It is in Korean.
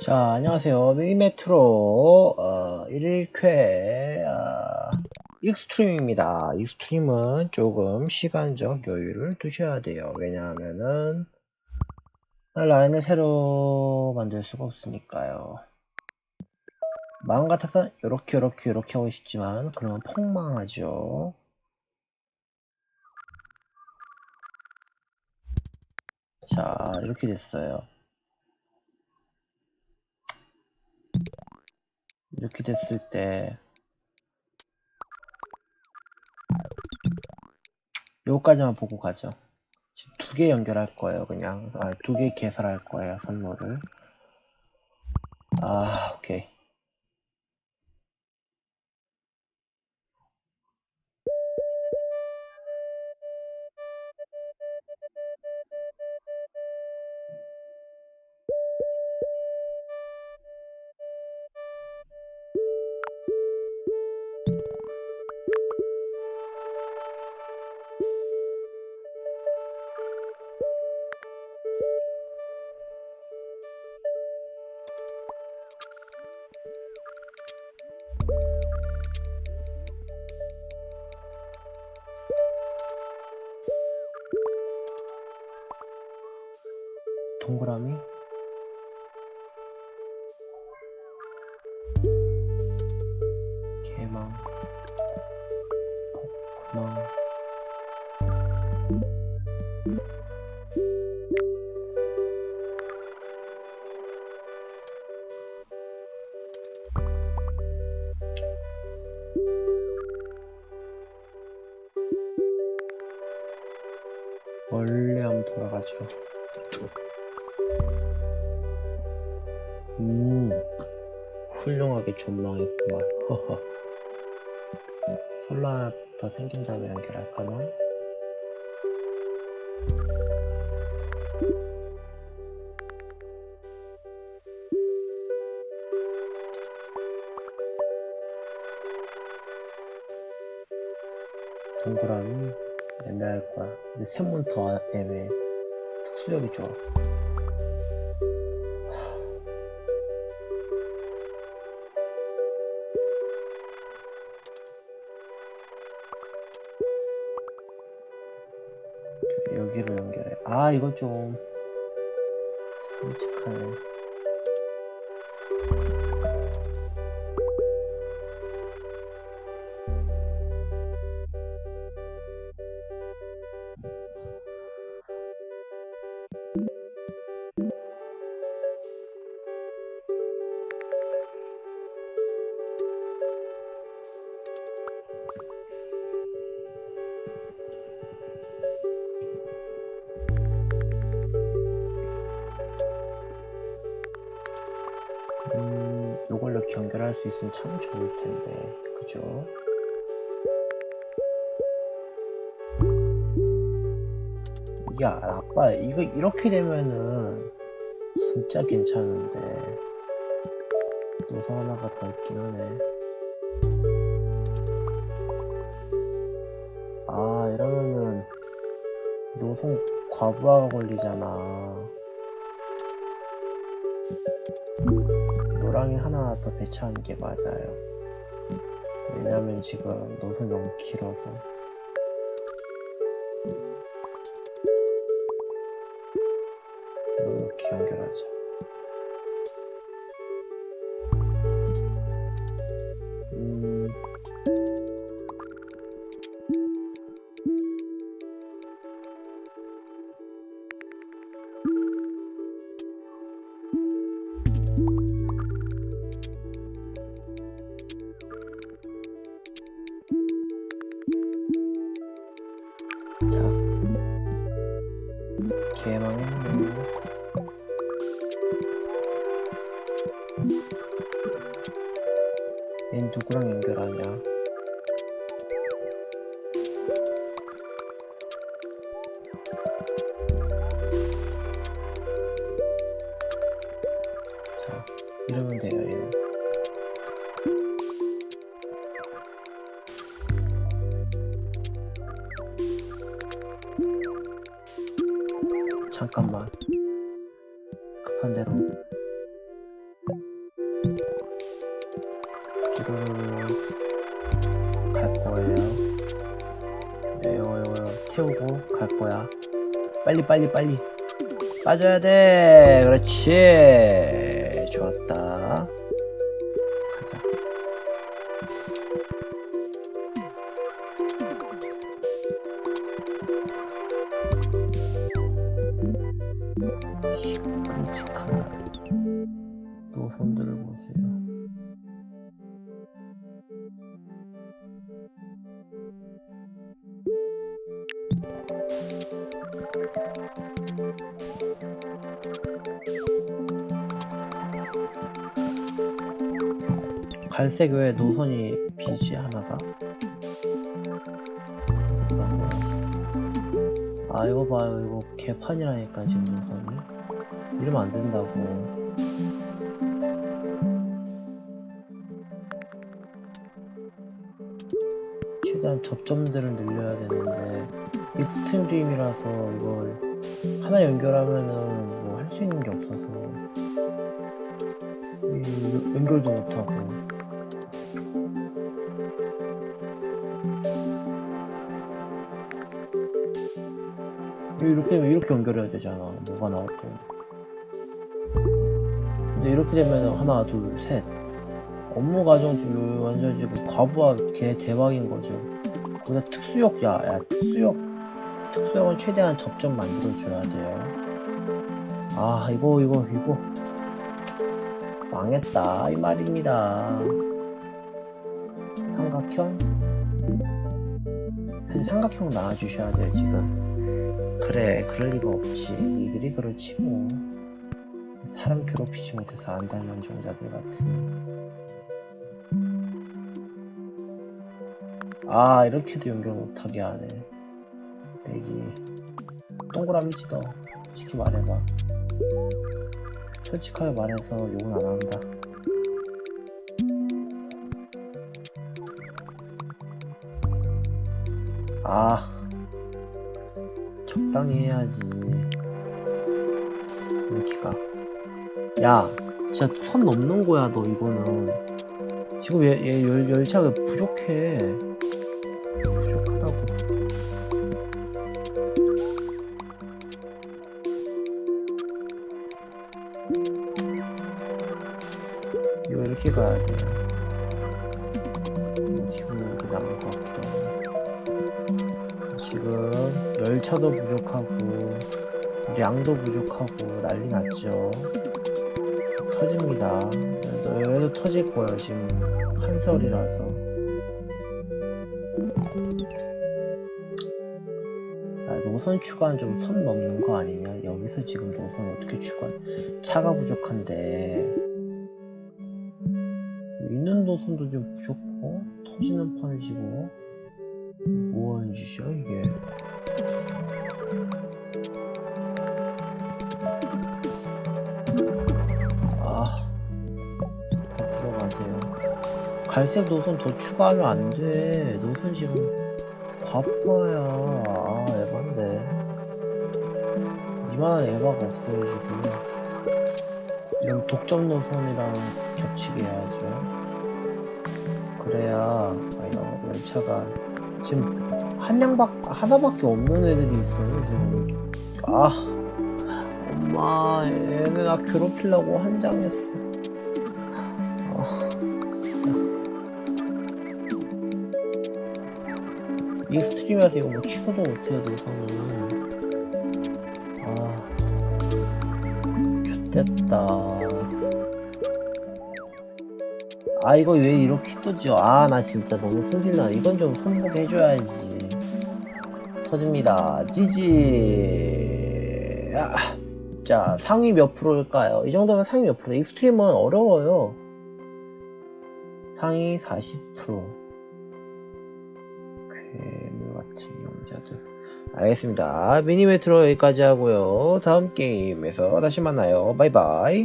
자, 안녕하세요. 미니메트로, 어, 1회, 어, 익스트림입니다. 익스트림은 조금 시간적 여유를 두셔야 돼요. 왜냐하면은, 라인을 새로 만들 수가 없으니까요. 마음 같아서 요렇게, 요렇게, 요렇게 하고 싶지만, 그러면 폭망하죠. 자, 이렇게 됐어요. 이렇게 됐을 때 요까지만 보고 가죠. 지금 두개 연결할 거예요, 그냥. 아, 두 개 개설할 거예요, 선로를. 아, 오케이. 원래 한번 돌아가죠. 음, 훌륭하게. 허허. 솔라 더 생긴 다음에 연결할까나? 세문 더 애매해. 특수력이 좋아. 여기로 연결해. 아, 이거 좀 끔찍하네. 이렇게 연결할 수 있으면 참 좋을 텐데, 그죠? 야, 아빠, 이거 이렇게 되면은 진짜 괜찮은데. 노선 하나가 더 있긴 하네. 아, 이러면은 노선 과부하가 걸리잖아. 더 배치하는 게 맞아요. 왜냐면 지금 노선이 너무 길어서. 이렇게 연결하자. 누구랑 연결하냐? 자, 이러면 돼요, 얘는. 잠깐만. 빨리 빨리 빨리 빠져야 돼. 그렇지. 좋았다. 가자. 끔찍한 노선들을 보세요. 갈색 왜 노선이 비지 하나가? 아 이거 봐요. 이거 개판이라니까 지금 노선이. 이러면 안 된다고. 최대한 접점들을 늘려야 되는데 익스트림이라서 이걸 하나 연결하면은 뭐 할 수 있는 게 없어서. 이 연결도 못하고 이렇게 되면 이렇게 연결해야 되잖아. 뭐가 나오고 근데 이렇게 되면 하나 둘셋. 업무 과정 지금 완전 지금 과부하 개 대박인 거죠. 거기다 특수역 야, 야 특수역. 특수역은 최대한 접점 만들어줘야 돼요. 아 이거 이거 이거. 망했다 이 말입니다. 삼각형? 사실 삼각형 나와주셔야 돼요 지금 그래 그럴 리가 없지. 이들이 그렇지 뭐. 사람 괴롭히지 못해서 안달난 종자들 같은. 아 이렇게도 연결 못하게 하네. 여기. 동그라미지 너. 솔직히 말해봐. 솔직하게 말해서 욕은 안 한다. 아 적당히 해야지. 여기가. 야 진짜 선 넘는 거야 너 이거는. 지금 얘, 얘 열, 열차가 부족해 열차도 부족하고 량도 부족하고 난리 났죠. 터집니다. 얘도 터질 거예요 지금. 한설이라서. 아, 노선 추가는 좀 선 넘는 거 아니냐? 여기서 지금 노선 어떻게 추가 차가 부족한데. 있는 노선도 좀 부족하고 터지는 판이지고. 뭐하는 짓이야 이게 아다 들어가세요. 갈색 노선 더 추가하면 안 돼. 노선 지금 바빠야. 아 에반데. 이만한 에바가 없어요 지금. 이런 독점 노선이랑 겹치게 해야죠. 그래야 아이가 열차가 지금 한 량밖 하나밖에 없는 애들이 있어요 지금. 아 엄마 얘네 나 괴롭히려고 한 장했어. 아 진짜. 이 스트림에서 이거 뭐 취소도 못해요 노선은 아 됐다. 아 이거 왜 이렇게 뜨죠? 아나 진짜 너무 승질나. 이건 좀 선복해줘야지. 터집니다. 지지. 아, 자 상위 몇 프로일까요? 이 정도면 상위 몇 프로? 익스트림은 어려워요. 상위 40%. 괴물 같은 용자들. 알겠습니다. 미니메트로 여기까지 하고요. 다음 게임에서 다시 만나요. 바이바이.